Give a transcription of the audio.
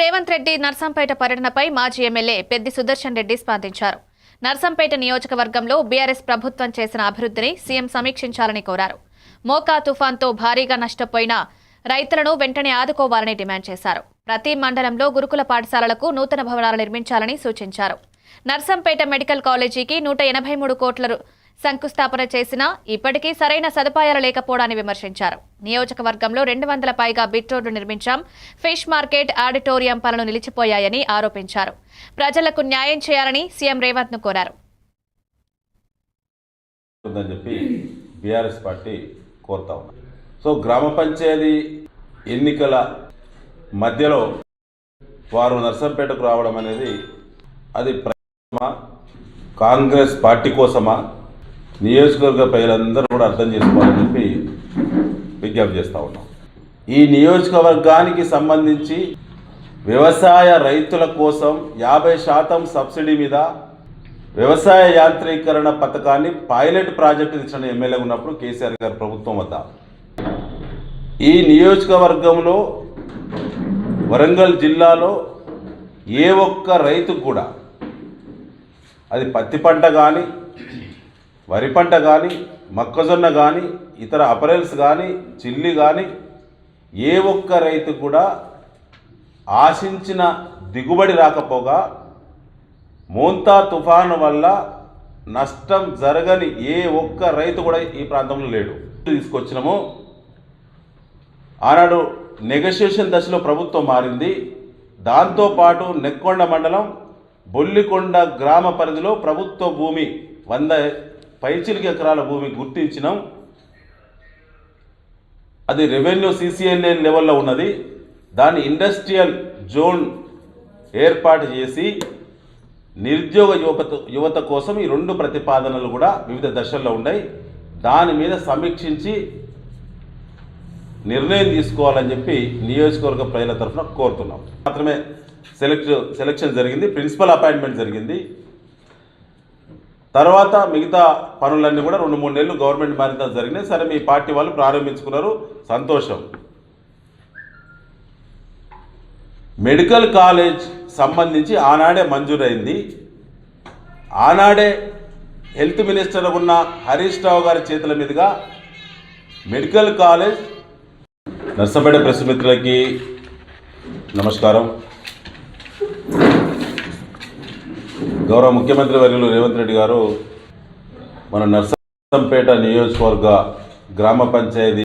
రేవంత్ రెడ్డి నర్సంపేట పర్యటనపై మాజీ ఎమ్మెల్యే పెద్ది సుదర్శన్ రెడ్డి స్పందించారు. నర్సంపేట నియోజకవర్గంలో బీఆర్ఎస్ ప్రభుత్వం చేసిన అభివృద్ధిని సీఎం సమీక్షించాలని కోరారు. మోకా తుఫాన్తో భారీగా నష్టపోయిన రైతులను వెంటనే ఆదుకోవాలని డిమాండ్ చేశారు. ప్రతి మండలంలో గురుకుల పాఠశాలలకు నూతన భవనాలు నిర్మించాలని సూచించారు. నర్సంపేట మెడికల్ కాలేజీకి నూట ఎనభై మూడు కోట్ల శంకుస్థాపన చేసినా ఇప్పటికీ సరైన సదుపాయాలు లేకపోవడాన్ని విమర్శించారు. నియోజకవర్గంలో రెండు వందల పైగా బిట్ రోడ్లు నిర్మించాం. ఫిష్ మార్కెట్ ఆడిటోరియం పనులు నిలిచిపోయాయని ఆరోపించారు. ప్రజలకు న్యాయం చేయాలని సీఎం రేవంత్ను కోరారు. బీఆర్ఎస్ పార్టీ కోరుతా ఉంది. సో గ్రామ పంచాయతీ ఎన్నికల మధ్యలో వారు నర్సంపేటకు రావడం అనేది అది కాంగ్రెస్ పార్టీ కోసమా? నియోజకవర్గ ప్రజలందరూ కూడా అర్థం చేసుకోవాలని చెప్పి విజ్ఞప్తి చేస్తూ ఉన్నాం. ఈ నియోజకవర్గానికి సంబంధించి వ్యవసాయ రైతుల కోసం యాభై శాతం సబ్సిడీ మీద వ్యవసాయ యాంత్రీకరణ పథకాన్ని పైలట్ ప్రాజెక్టు ఇచ్చిన ఎమ్మెల్యే ఉన్నప్పుడు కేసీఆర్ గారి ప్రభుత్వం వద్ద. ఈ నియోజకవర్గంలో వరంగల్ జిల్లాలో ఏ ఒక్క రైతు కూడా అది పత్తి పంట కానీ వరి పంట కానీ మొక్కజొన్న కానీ ఇతర అపరెల్స్ కానీ చిల్లి కానీ ఏ ఒక్క రైతు కూడా ఆశించిన దిగుబడి రాకపోగా మోంతా తుఫాను వల్ల నష్టం జరగని ఏ ఒక్క రైతు కూడా ఈ ప్రాంతంలో లేడు. తీసుకొచ్చినాము. ఆనాడు నెగోషియేషన్ దశలో ప్రభుత్వం మారింది. దాంతోపాటు నెక్కొండ మండలం బొల్లికొండ గ్రామ పరిధిలో ప్రభుత్వ భూమి వంద పైచిలికి ఎకరాల భూమి గుర్తించినాం. అది రెవెన్యూ సీసీఎల్ఏ లెవెల్లో ఉన్నది. దాన్ని ఇండస్ట్రియల్ జోన్ ఏర్పాటు చేసి నిరుద్యోగ యువత యువత కోసం ఈ రెండు ప్రతిపాదనలు కూడా వివిధ దశల్లో ఉన్నాయి. దాని మీద సమీక్షించి నిర్ణయం తీసుకోవాలని చెప్పి నియోజకవర్గ ప్రజల తరఫున కోరుతున్నాం. మాత్రమే సెలెక్ట్ సెలెక్షన్ జరిగింది. ప్రిన్సిపల్ అపాయింట్మెంట్ జరిగింది. తర్వాత మిగతా పనులన్నీ కూడా రెండు మూడు నెలలు గవర్నమెంట్ మారిన జరిగినాయి. సరే మీ పార్టీ వాళ్ళు ప్రారంభించుకున్నారు. సంతోషం. మెడికల్ కాలేజ్ సంబంధించి ఆనాడే మంజూరైంది. ఆనాడే హెల్త్ మినిస్టర్ ఉన్న హరీష్ రావు గారి చేతుల మీదుగా మెడికల్ కాలేజ్ నర్సపేట ప్రెస్ మిత్రులకి నమస్కారం. గౌరవ ముఖ్యమంత్రి వర్యులు రేవంత్ రెడ్డి గారు మన నర్సంపేట నియోజకవర్గ గ్రామ పంచాయతీ